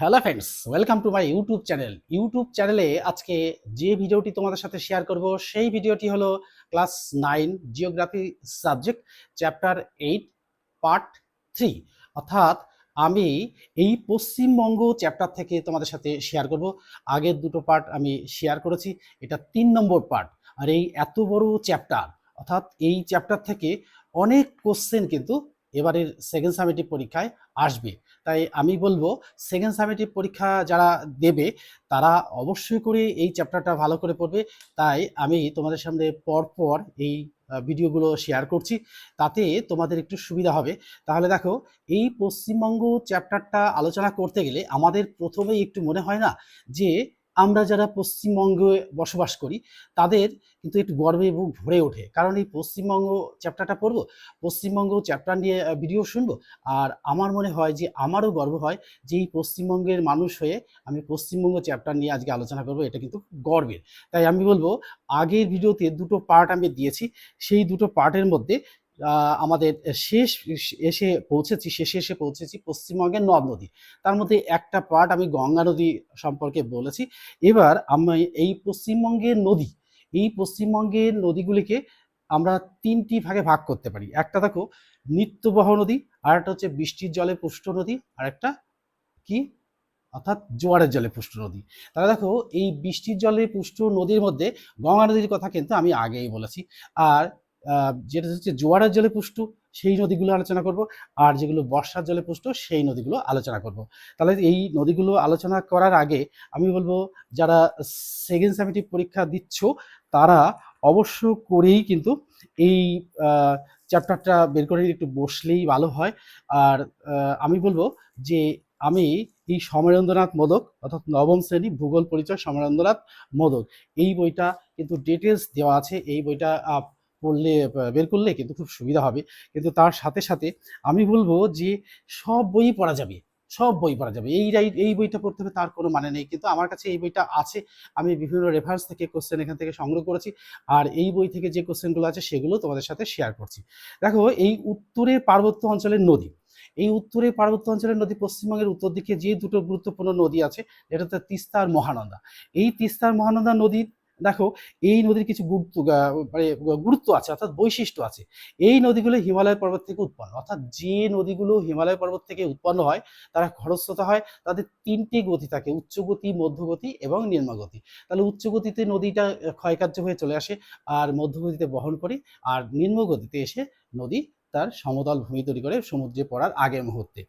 Hello friends welcome to my YouTube channel YouTube চ্যানেলে আজকে যে ভিডিওটি তোমাদের সাথে শেয়ার করব, সেই ভিডিওটি হলো class nine geography subject chapter eight part three অর্থাৎ আমি এই পশ্চিমবঙ্গ চ্যাপ্টার থেকে তোমাদের সাথে শেয়ার করব। আগের দুটো পার্ট আমি শেয়ার করেছি, এটা তিন নম্বর পার্ট আর এই এত বড় চ্যাপ্টার অর্থাৎ এই চ্যাপ্টার থেকে অনেক কোশ্চেন কিন্তু এবারের সেকেন্ড সামেটিভ পরীক্ষায় আসবে। তাই আমি বলব সেকেন্ড সামেটিভ পরীক্ষা যারা দেবে, তারা অবশ্যই করে এই চ্যাপ্টারটা ভালো করে পড়বে। তাই আমি তোমাদের সামনে পরপর এই ভিডিওগুলো শেয়ার করছি। তাতে তোমাদের একটু সুবিধা হবে। তাহলে দেখো, এই পশ্চিমবঙ্গ চ্যাপ্টারটা আলোচনা করতে গেলে আমাদের প্রথমেই একটু মনে হয় না যে আমরা যারা পশ্চিমবঙ্গে বসবাস করি, তাদের কিন্তু একটু গর্বে বুক ভরে ওঠে। কারণ এই পশ্চিমবঙ্গ চ্যাপ্টারটা পড়ব, পশ্চিমবঙ্গ চ্যাপ্টার নিয়ে ভিডিও শুনব, আর আমার মনে হয় যে আমারও গর্ব হয় যে এই পশ্চিমবঙ্গের মানুষ হয়ে আমি পশ্চিমবঙ্গ চ্যাপ্টার নিয়ে আজকে আলোচনা করব, এটা কিন্তু গর্বের। তাই আমি বলব, আগের ভিডিওতে দুটো পার্ট আমি দিয়েছি, সেই দুটো পার্টের মধ্যে আমাদের শেষ, এসে পৌঁছেছি, শেষে এসে পৌঁছেছি পশ্চিমবঙ্গের নদ নদী। তার মধ্যে একটা পার্ট আমি গঙ্গা নদী সম্পর্কে বলেছি। এবার আমি এই পশ্চিমবঙ্গের নদী, এই পশ্চিমবঙ্গের নদীগুলিকে আমরা তিনটি ভাগে ভাগ করতে পারি। একটা দেখো, নিত্যবহ নদী, আর একটা হচ্ছে বৃষ্টির জলে পুষ্ট নদী, আর একটা কি? অর্থাৎ জোয়ারের জলে পুষ্ট নদী। তাহলে দেখো, এই বৃষ্টির জলে পুষ্ট নদীর মধ্যে গঙ্গা নদীর কথা কিন্তু আমি আগেই বলেছি। আর যেটা হচ্ছে জোয়ারের জলে পুষ্ট, সেই নদীগুলো আলোচনা করব। আর যেগুলো বর্ষার জলে পুষ্ট, সেই নদীগুলো আলোচনা করব। তাহলে এই নদীগুলো আলোচনা করার আগে আমি বলব, যারা সেকেন্ড সামিটিভ পরীক্ষা দিচ্ছ, তারা অবশ্য করেই কিন্তু এই চ্যাপ্টারটা বের করে একটু বসলেই ভালো হয়। আর আমি বলব যে আমি এই সমরেন্দ্রনাথ মোদক, অর্থাৎ নবম শ্রেণি ভূগোল পরিচয় সমরেন্দ্রনাথ মোদক, এই বইটা কিন্তু ডিটেলস দেওয়া আছে। এই বইটা পড়লে বের করলে কিন্তু খুব সুবিধা হবে। কিন্তু তার সাথে সাথে আমি বলব যে, সব বই পড়া যাবে, সব বই পড়া যাবে। এই এই বইটা পড়তে হবে তার কোনো মানে নেই। কিন্তু আমার কাছে এই বইটা আছে। আমি বিভিন্ন রেফারেন্স থেকে কোশ্চেন এখান থেকে সংগ্রহ করেছি। আর এই বই থেকে যে কোশ্চেনগুলো আছে সেগুলো তোমাদের সাথে শেয়ার করছি। দেখো, এই উত্তরের পার্বত্য অঞ্চলের নদী। এই উত্তরের পার্বত্য অঞ্চলের নদী পশ্চিমবঙ্গের উত্তর দিকে যে দুটো গুরুত্বপূর্ণ নদী আছে যেটা তিস্তা আর মহানন্দা। এই তিস্তা আর মহানন্দা নদীর দেখো, এই নদীর কিছু গুরুত্ব মানে গুরুত্ব আছে, অর্থাৎ বৈশিষ্ট্য আছে। এই নদীগুলো হিমালয় পর্বত থেকে উৎপন্ন। অর্থাৎ যে নদীগুলো হিমালয় পর্বত থেকে উৎপন্ন হয়, তারা খরস্রোতা হয়, তাদের তিনটি গতি থাকে, উচ্চগতি, মধ্যগতি এবং নিম্নগতি। তাহলে উচ্চগতিতে নদীটা ক্ষয়কার্য হয়ে চলে আসে, আর মধ্যগতিতে বহন করে, আর নিম্নগতিতে এসে নদী তার সমতল ভূমি তৈরি করে সমুদ্রে পড়ার আগের মুহূর্তে।